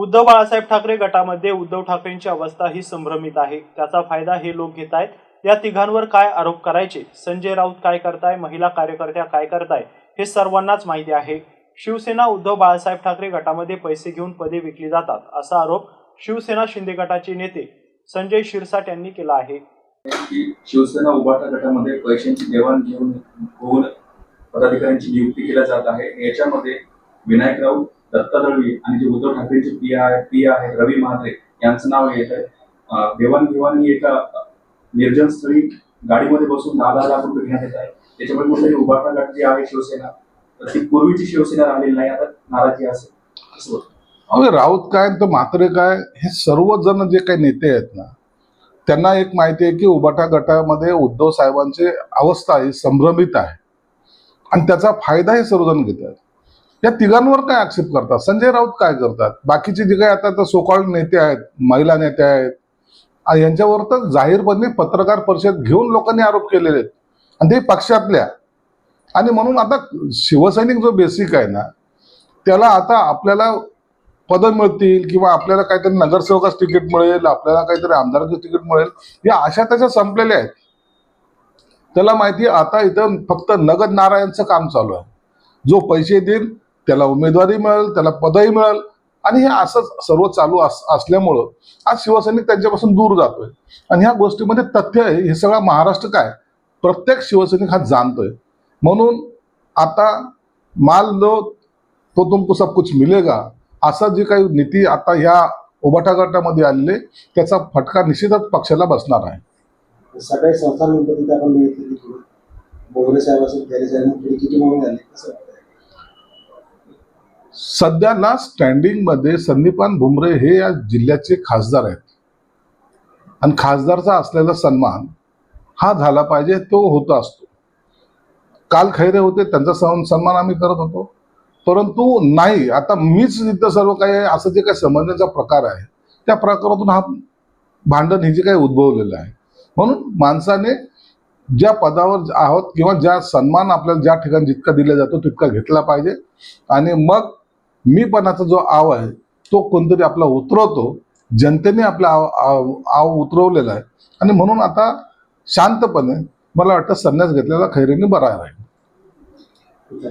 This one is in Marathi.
उद्धव बाळासाहेब ठाकरे गटामध्ये उद्धव ठाकरेंची अवस्था ही संभ्रमित आहे. त्याचा फायदा हे लोक घेत आहेत या तिघांवर काय आरोप करायचे? संजय राऊत काय करताय? महिला कार्यकर्त्या काय करताय? हे सर्वांनाच माहिती आहे. शिवसेना उद्धव बाळासाहेब ठाकरे गटामध्ये पैसे घेऊन पदे विकली जातात असा आरोप शिवसेना शिंदे गटाचे नेते संजय शिरसाट यांनी केला आहे. शिवसेना उभाटा गटामध्ये पैशांची देवाणघेवाण होऊन पदाधिकाऱ्यांची नियुक्ती केल्या जात आहे. याच्यामध्ये विनायक राऊत दत्ता दळवी आणि जे उद्धव ठाकरेंचे पी आहे पी आहे रवी महात्रे यांचं नाव येत आहे अं, देवाणघेवाण ही एका निर्जन स्थळी गाडीमध्ये बसून दहा दहा लाख रुपये घेण्यात येत आहे. त्याच्यामुळे कुठेतरी उभाटा गट जी आहे शिवसेना तर ती पूर्वीची शिवसेना राहिलेली नाही. आता नाराजी असेल असं होतं. राऊत काय तर मात्र काय हे सर्वजण जे काही नेते आहेत ना त्यांना एक माहिती आहे की उबाटा गटामध्ये उद्धव साहेबांची अवस्था ही संभ्रमित आहे. आणि त्याचा फायदा हे सर्वजण घेत आहेत या तिघांवर काय आक्षेप करतात? संजय राऊत काय करतात? बाकीचे जे काही आता सोकॉल्ड नेते आहेत महिला नेते आहेत यांच्यावर तर जाहीरपणे पत्रकार परिषद घेऊन लोकांनी आरोप केलेले आहेत. आणि ते पक्षातल्या. आणि म्हणून आता शिवसैनिक जो बेसिक आहे ना त्याला आता आपल्याला पदं मिळतील किंवा आपल्याला काहीतरी नगरसेवकाच तिकीट मिळेल आपल्याला काहीतरी आमदाराचं तिकीट मिळेल या अशा त्याच्या संपलेल्या आहेत. त्याला माहिती आहे, आता इथं फक्त नगद नारायणचं काम चालू आहे. जो पैसे देईल त्याला उमेदवारी मिळेल त्याला पदही मिळेल. आणि हे असंच सर्व चालू अस असल्यामुळं आज शिवसैनिक त्यांच्यापासून दूर जातोय. आणि ह्या गोष्टीमध्ये तथ्य आहे हे सगळा महाराष्ट्र काय? प्रत्येक शिवसैनिक हा जाणतोय. म्हणून आता माल लो तो तुमको सब कुछ मिलेगा असं जी काही नीती आता ह्या उबाटा गटामध्ये आलेले त्याचा फटका निश्चितच पक्षाला बसणार आहे. सगळे संस्थांनंतर आपण साहेब असेल साहेब किती सध्याला स्टँडिंगमध्ये संदीपान भुमरे हे या जिल्ह्याचे खासदार आहेत. आणि खासदारचा असलेला सन्मान हा झाला पाहिजे तो होत असतो. काल खैरे होते त्यांचा सन्- सन्मान आम्ही करत होतो. परंतु नाही आता मीच तिथं सर्व काही असं जे काही समजण्याचा प्रकार आहे त्या प्रकारातून हा भांडण हे जे काही उद्भवलेलं आहे. म्हणून माणसाने ज्या पदावर आहोत किंवा ज्या सन्मान आपल्याला ज्या ठिकाणी जितका दिला जातो तितका घेतला पाहिजे. आणि मग मीपणाचा जो आव आहे तो कोणतरी आपला उतरवतो. जनतेने आपला आव आव आव उतरवलेला आहे. आणि म्हणून आता शांतपणे मला वाटतं संन्यास घेतलेला खैरेने बरा राहील आहे.